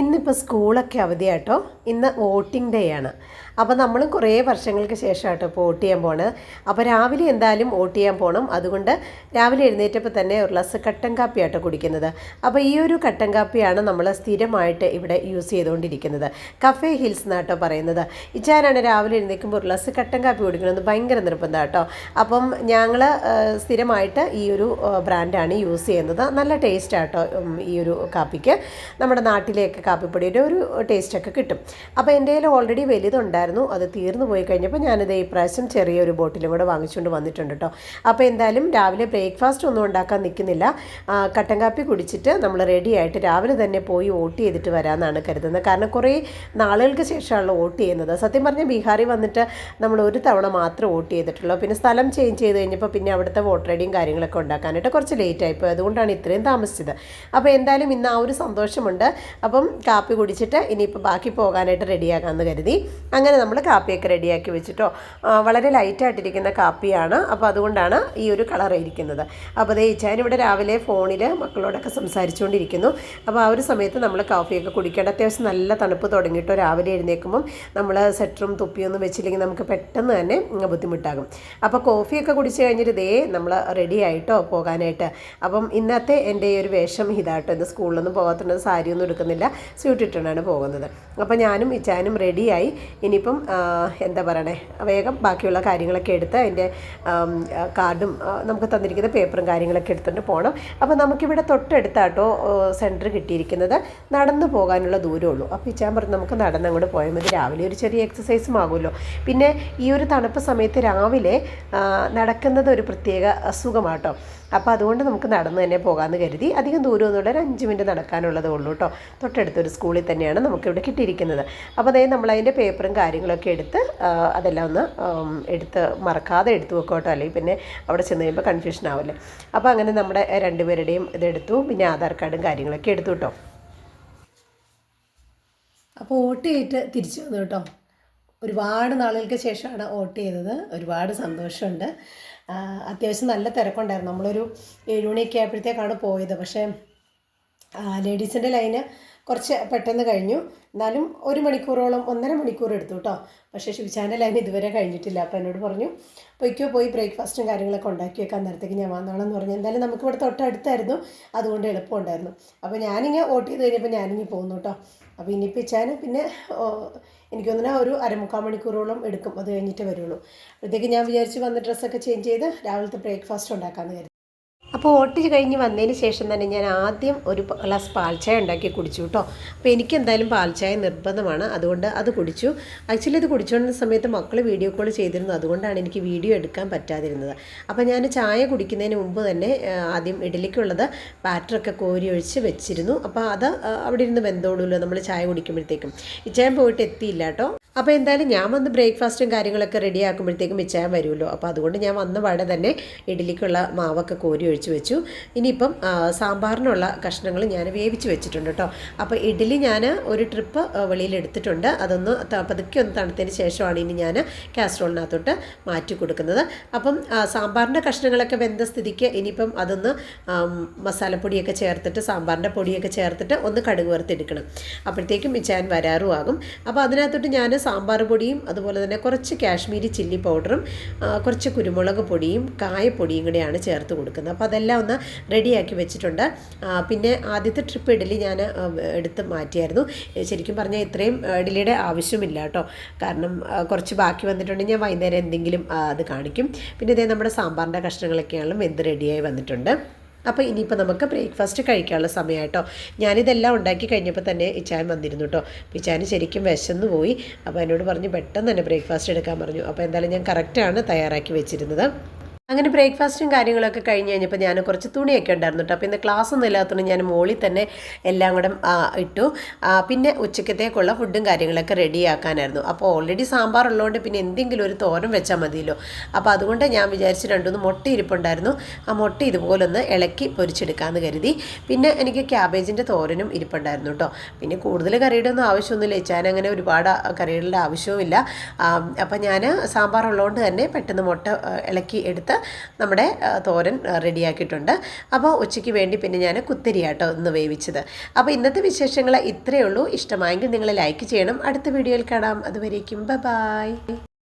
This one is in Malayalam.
ഇന്നിപ്പോൾ സ്കൂളൊക്കെ അവധിയാട്ടോ. ഇന്ന് വോട്ടിംഗ് ഡേ ആണ്. അപ്പോൾ നമ്മൾ കുറേ വർഷങ്ങൾക്ക് ശേഷമാട്ടോ ഇപ്പോൾ വോട്ട് ചെയ്യാൻ പോണത് അപ്പോൾ രാവിലെ എന്തായാലും വോട്ട് ചെയ്യാൻ പോകണം അതുകൊണ്ട് രാവിലെ എഴുന്നേറ്റപ്പോൾ തന്നെ ഒരു ഗ്ലാസ് കട്ടൻ കാപ്പിയാട്ടോ കുടിക്കുന്നത്. അപ്പോൾ ഈ ഒരു കട്ടൻ കാപ്പിയാണ് നമ്മൾ സ്ഥിരമായിട്ട് ഇവിടെ യൂസ് ചെയ്തുകൊണ്ടിരിക്കുന്നത് കഫേ ഹിൽസ് എന്നാട്ടോ പറയുന്നത്. ഇച്ചാരാണ് രാവിലെ എഴുന്നേൽക്കുമ്പോൾ ഒരു ഗ്ലാസ് കട്ടൻ കാപ്പി കുടിക്കണമെന്ന് ഭയങ്കര നിർബന്ധം കേട്ടോ അപ്പം ഞങ്ങൾ സ്ഥിരമായിട്ട് ഈ ഒരു ബ്രാൻഡാണ് യൂസ് ചെയ്യുന്നത്. നല്ല ടേസ്റ്റ് ആട്ടോ ഈ ഒരു കാപ്പിക്ക്. നമ്മുടെ നാട്ടിലെയൊക്കെ കാപ്പിപ്പൊടിയുടെ ഒരു ടേസ്റ്റൊക്കെ കിട്ടും. അപ്പോൾ എന്റെ കയ്യിൽ ഓൾറെഡി വലുതുണ്ടായിരുന്നു അത് തീർന്നു പോയി കഴിഞ്ഞപ്പോൾ ഞാനിത് ഈ പ്രാവശ്യം ചെറിയൊരു ബോട്ടിലും കൂടെ വാങ്ങിച്ചുകൊണ്ട് വന്നിട്ടുണ്ട് കേട്ടോ അപ്പോൾ എന്തായാലും രാവിലെ ബ്രേക്ക്ഫാസ്റ്റ് ഒന്നും ഉണ്ടാക്കാൻ നിൽക്കുന്നില്ല കട്ടൻ കാപ്പി കുടിച്ചിട്ട് നമ്മൾ റെഡി ആയിട്ട് രാവിലെ തന്നെ പോയി വോട്ട് ചെയ്തിട്ട് വരാമെന്നാണ് കരുതുന്നത്. കാരണം കുറേ നാളുകൾക്ക് ശേഷമാണ് വോട്ട് ചെയ്യുന്നത്. സത്യം പറഞ്ഞാൽ ബീഹാറിൽ വന്നിട്ട് നമ്മൾ ഒരു തവണ മാത്രം വോട്ട് ചെയ്തിട്ടുള്ളൂ. പിന്നെ സ്ഥലം ചേഞ്ച് ചെയ്ത് കഴിഞ്ഞപ്പോൾ പിന്നെ അവിടുത്തെ വോട്ട് റെഡിയും കാര്യങ്ങളൊക്കെ ഉണ്ടാക്കാനായിട്ട് കുറച്ച് ലേറ്റ് ആയിപ്പോയി അതുകൊണ്ടാണ് ഇത്രയും താമസിച്ചത്. അപ്പോൾ എന്തായാലും ഇന്ന് ആ ഒരു സന്തോഷമുണ്ട്. അപ്പം കാപ്പി കുടിച്ചിട്ട് ഇനിയിപ്പോൾ ബാക്കി പോകാനായിട്ട് റെഡിയാക്കാമെന്ന് കരുതി. അങ്ങനെ നമ്മൾ കാപ്പിയൊക്കെ റെഡിയാക്കി വെച്ചിട്ടോ. വളരെ ലൈറ്റായിട്ടിരിക്കുന്ന കാപ്പിയാണ്. അപ്പോൾ അതുകൊണ്ടാണ് ഈ ഒരു കളർ ഇരിക്കുന്നത്. അപ്പോൾ അതേ ഇവിടെ രാവിലെ ഫോണിൽ മക്കളോടൊക്കെ സംസാരിച്ചുകൊണ്ടിരിക്കുന്നു അപ്പോൾ ആ ഒരു സമയത്ത് നമ്മൾ കാപ്പിയൊക്കെ കുടിക്കേണ്ട അത്യാവശ്യം നല്ല തണുപ്പ് തുടങ്ങിയിട്ടോ. രാവിലെ എഴുന്നേൽക്കുമ്പം നമ്മൾ സെറ്ററും തുപ്പിയൊന്നും വെച്ചില്ലെങ്കിൽ നമുക്ക് പെട്ടെന്ന് തന്നെ ബുദ്ധിമുട്ടാകും. അപ്പോൾ കോഫിയൊക്കെ കുടിച്ച് കഴിഞ്ഞിട്ട് ഇതേ നമ്മൾ റെഡി ആയിട്ടോ പോകാനായിട്ട്. അപ്പം ഇന്നത്തെ എന്റെ ഈ ഒരു വേഷം ഇതാട്ടോ. ഇന്ന് സ്കൂളിലൊന്നും പോകാത്തുണ്ട് സാരിയൊന്നും എടുക്കുന്നില്ല. സ്യൂട്ട് ഇട്ടാണ് പോകുന്നത്. അപ്പോൾ ഞാനും ഇച്ചാനും റെഡിയായി. ഇനിയിപ്പം എന്താ പറയണേ വേഗം ബാക്കിയുള്ള കാര്യങ്ങളൊക്കെ എടുത്ത് അതിന്റെ കാർഡും നമുക്ക് തന്നിരിക്കുന്ന പേപ്പറും കാര്യങ്ങളൊക്കെ എടുത്തുകൊണ്ട് പോകണം അപ്പോൾ നമുക്കിവിടെ തൊട്ടടുത്താട്ടോ സെന്റർ കിട്ടിയിരിക്കുന്നത് നടന്നു പോകാനുള്ള ദൂരമേ ഉള്ളൂ. അപ്പോൾ ഇച്ചാൻ പറഞ്ഞു നമുക്ക് നടന്നങ്ങോട്ട് പോയാൽ മതി. രാവിലെ ഒരു ചെറിയ എക്സസൈസും ആകുമല്ലോ. പിന്നെ ഈ ഒരു തണുപ്പ് സമയത്ത് രാവിലെ നടക്കുന്നത് ഒരു പ്രത്യേക അസുഖമാട്ടോ. അപ്പോൾ അതുകൊണ്ട് നമുക്ക് നടന്ന് തന്നെ പോകാമെന്ന് കരുതി. അധികം ദൂരമൊന്നുമില്ല. ഒരു അഞ്ച് മിനിറ്റ് നടക്കാനുള്ളതേ ഉള്ളൂ കേട്ടോ. തൊട്ടടുത്തൊരു സ്കൂളിൽ തന്നെയാണ് നമുക്കിവിടെ കിട്ടിയിരിക്കുന്നത്. അപ്പോൾ അതായത് നമ്മൾ അതിന്റെ പേപ്പറും കാര്യങ്ങളൊക്കെ എടുത്ത് അതെല്ലാം ഒന്ന് എടുത്ത് മറക്കാതെ എടുത്തു വെക്കോട്ടോ കേട്ടോ. അല്ലെങ്കിൽ പിന്നെ അവിടെ ചെന്ന് കഴിയുമ്പോൾ കൺഫ്യൂഷൻ ആവില്ലേ. അപ്പോൾ അങ്ങനെ നമ്മുടെ രണ്ടുപേരുടെയും ഇതെടുത്തു. പിന്നെ ആധാർ കാർഡും കാര്യങ്ങളൊക്കെ എടുത്തു കേട്ടോ. അപ്പോൾ വോട്ട് ചെയ്തിട്ട് തിരിച്ചു വന്നു കേട്ടോ. ഒരുപാട് നാളുകൾക്ക് ശേഷമാണ് വോട്ട് ചെയ്തത്. ഒരുപാട് സന്തോഷമുണ്ട്. അത്യാവശ്യം നല്ല തിരക്കുണ്ടായിരുന്നു. നമ്മളൊരു ഏഴുമണിയൊക്കെ ആയപ്പോഴത്തേക്കാണ് പോയത്. പക്ഷേ ലേഡീസിന്റെ ലൈന് കുറച്ച് പെട്ടെന്ന് കഴിഞ്ഞു. എന്നാലും ഒരു മണിക്കൂറോളം ഒന്നര മണിക്കൂർ എടുത്തു കേട്ടോ. പക്ഷേ ശിവചാന്റെ ലൈൻ ഇതുവരെ കഴിഞ്ഞിട്ടില്ല. അപ്പോൾ എന്നോട് പറഞ്ഞു പൊയ്ക്കോ പോയി ബ്രേക്ക്ഫാസ്റ്റും കാര്യങ്ങളൊക്കെ ഉണ്ടാക്കി വെക്കാൻ നേരത്തേക്ക് ഞാൻ വന്നോളാം പറഞ്ഞു. എന്തായാലും നമുക്ക് ഇവിടെ തൊട്ടടുത്തായിരുന്നു. അതുകൊണ്ട് എളുപ്പമുണ്ടായിരുന്നു അപ്പോൾ ഞാനിങ്ങനെ വോട്ട് ചെയ്ത് കഴിഞ്ഞപ്പോൾ ഞാനിങ്ങനെ പോകുന്നു കേട്ടോ. അപ്പോൾ ഇനിയിപ്പോൾ ഇച്ചാൻ പിന്നെ എനിക്ക് തോന്നുന്നു ഒരു അരമുക്കാൽ മണിക്കൂറോളം എടുക്കും. അത് കഴിഞ്ഞിട്ട് വരുള്ളൂ. അപ്പോഴത്തേക്ക് ഞാൻ വിചാരിച്ച് വന്ന ഡ്രസ്സൊക്കെ ചേഞ്ച് ചെയ്ത് രാവിലത്തെ ബ്രേക്ക്ഫാസ്റ്റ് ഉണ്ടാക്കാമെന്ന് കരുതി. അപ്പോൾ ഓട്ടി കഴിഞ്ഞ് വന്നതിന് ശേഷം തന്നെ ഞാൻ ആദ്യം ഒരു ഗ്ലാസ് പാൽച്ചായ ഉണ്ടാക്കി കുടിച്ചു കേട്ടോ. അപ്പോൾ എനിക്ക് എന്തായാലും പാൽച്ചായ നിർബന്ധമാണ്. അതുകൊണ്ട് അത് കുടിച്ചു. ആക്ച്വലി അത് കുടിച്ചുകൊണ്ടിരുന്ന സമയത്ത് മക്കൾ വീഡിയോ കോൾ ചെയ്തിരുന്നു. അതുകൊണ്ടാണ് എനിക്ക് വീഡിയോ എടുക്കാൻ പറ്റാതിരുന്നത്. അപ്പോൾ ഞാൻ ചായ കുടിക്കുന്നതിന് മുമ്പ് തന്നെ ആദ്യം ഇഡലിക്കുള്ളത് ബാറ്ററൊക്കെ കോരി ഒഴിച്ച് വെച്ചിരുന്നു. അപ്പോൾ അത് അവിടെ ഇരുന്ന് വെന്തോടുമല്ലോ നമ്മൾ ചായ കുടിക്കുമ്പോഴത്തേക്കും. ഇച്ചായം പോയിട്ട് എത്തിയില്ല കേട്ടോ. അപ്പോൾ എന്തായാലും ഞാൻ വന്ന് ബ്രേക്ക്ഫാസ്റ്റും കാര്യങ്ങളൊക്കെ റെഡി ആക്കുമ്പോഴത്തേക്കും മിച്ചാൻ വരുമല്ലോ. അപ്പോൾ അതുകൊണ്ട് ഞാൻ വന്ന വട തന്നെ ഇഡ്ഡലിക്കുള്ള മാവൊക്കെ കോരി ഒഴിച്ച് വെച്ചു. ഇനിയിപ്പം സാമ്പാറിനുള്ള കഷ്ണങ്ങൾ ഞാൻ വേവിച്ച് വെച്ചിട്ടുണ്ട് കേട്ടോ അപ്പോൾ ഇഡ്ഡലി ഞാൻ ഒരു ട്രിപ്പ് വെളിയിൽ എടുത്തിട്ടുണ്ട്. അതൊന്ന് പതുക്കെ ഒന്ന് തണുത്തതിന് ശേഷമാണ് ഇനി ഞാൻ കാസറോളിനകത്തോട്ട് മാറ്റി കൊടുക്കുന്നത്. അപ്പം സാമ്പാറിന്റെ കഷ്ണങ്ങളൊക്കെ വെന്ത സ്ഥിതിക്ക് ഇനിയിപ്പം അതൊന്ന് മസാലപ്പൊടിയൊക്കെ ചേർത്തിട്ട് സാമ്പാറിന്റെ പൊടിയൊക്കെ ചേർത്തിട്ട് ഒന്ന് കടുക് വറുത്തെടുക്കണം. അപ്പോഴത്തേക്കും മിച്ചാൻ വരാറും ആകും. അപ്പോൾ അതിനകത്തോട്ട് ഞാൻ സാമ്പാർ പൊടിയും അതുപോലെ തന്നെ കുറച്ച് കാശ്മീരി ചില്ലി പൗഡറും കുറച്ച് കുരുമുളക് പൊടിയും കായപ്പൊടിയും കൂടെയാണ് ചേർത്ത് കൊടുക്കുന്നത്. അപ്പോൾ അതെല്ലാം ഒന്ന് റെഡിയാക്കി വെച്ചിട്ടുണ്ട്. പിന്നെ ആദ്യത്തെ ട്രിപ്പ് ഇഡലി ഞാൻ എടുത്ത് മാറ്റിയായിരുന്നു. ശരിക്കും പറഞ്ഞാൽ ഇത്രയും ഇഡലിയുടെ ആവശ്യമില്ല കേട്ടോ. കാരണം കുറച്ച് ബാക്കി വന്നിട്ടുണ്ടെങ്കിൽ ഞാൻ വൈകുന്നേരം എന്തെങ്കിലും അത് കാണിക്കും. പിന്നെ ഇതേ നമ്മുടെ സാമ്പാറിന്റെ കഷ്ണങ്ങളൊക്കെയാണെങ്കിലും വെന്ത് റെഡിയായി വന്നിട്ടുണ്ട്. അപ്പോൾ ഇനിയിപ്പോൾ നമുക്ക് ബ്രേക്ക്ഫാസ്റ്റ് കഴിക്കാനുള്ള സമയം കേട്ടോ ഞാനിതെല്ലാം ഉണ്ടാക്കി കഴിഞ്ഞപ്പോൾ തന്നെ ഇച്ചാൻ വന്നിരുന്നു കേട്ടോ ഇച്ചാന് ശരിക്കും വിശന്ന് പോയി. അപ്പോൾ എന്നോട് പറഞ്ഞു പെട്ടെന്ന് തന്നെ ബ്രേക്ക്ഫാസ്റ്റ് എടുക്കാൻ പറഞ്ഞു. അപ്പോൾ എന്തായാലും ഞാൻ കറക്റ്റാണ് തയ്യാറാക്കി വെച്ചിരുന്നത്. അങ്ങനെ ബ്രേക്ക്ഫാസ്റ്റും കാര്യങ്ങളൊക്കെ കഴിഞ്ഞ് കഴിഞ്ഞപ്പോൾ ഞാൻ കുറച്ച് തുണിയൊക്കെ ഉണ്ടായിരുന്നു കേട്ടോ. അപ്പോൾ ഇന്ന് ക്ലാസ് ഒന്നും ഇല്ലാത്തതുകൊണ്ട് ഞാൻ മോളിൽ തന്നെ എല്ലാം കൂടെ ഇട്ടു. പിന്നെ ഉച്ചക്കത്തേക്കുള്ള ഫുഡും കാര്യങ്ങളൊക്കെ റെഡിയാക്കാനായിരുന്നു അപ്പോൾ ഓൾറെഡി സാമ്പാർ ഉള്ളതുകൊണ്ട് പിന്നെ എന്തെങ്കിലും ഒരു തോരൻ വെച്ചാൽ മതിയല്ലോ. അപ്പോൾ അതുകൊണ്ട് ഞാൻ വിചാരിച്ച് രണ്ടുമൂന്ന് മുട്ട ഇരിപ്പുണ്ടായിരുന്നു. ആ മുട്ട ഇതുപോലൊന്ന് ഇളക്കി പൊരിച്ചെടുക്കാമെന്ന് കരുതി. പിന്നെ എനിക്ക് ക്യാബേജിന്റെ തോരനും ഇരിപ്പുണ്ടായിരുന്നു കേട്ടോ. പിന്നെ കൂടുതൽ കറിയുടെ ഒന്നും ആവശ്യമൊന്നുമില്ല. ഇച്ചാൻ അങ്ങനെ ഒരുപാട് കറികളുടെ ആവശ്യവുമില്ല. അപ്പം ഞാൻ സാമ്പാർ ഉള്ളതുകൊണ്ട് തന്നെ പെട്ടെന്ന് മുട്ട ഇളക്കി എടുത്ത് നമ്മുടെ തോരൻ റെഡിയാക്കിയിട്ടുണ്ട്. അപ്പോൾ ഉച്ചയ്ക്ക് വേണ്ടി പിന്നെ ഞാൻ കുത്തരിയാട്ടോ ഇന്ന് വേവിച്ചത്. അപ്പോൾ ഇന്നത്തെ വിശേഷങ്ങൾ ഇത്രയേ ഉള്ളൂ. ഇഷ്ടമായെങ്കിൽ നിങ്ങൾ ലൈക്ക് ചെയ്യണം. അടുത്ത വീഡിയോയിൽ കാണാം. അതുവരേക്കും. ബൈ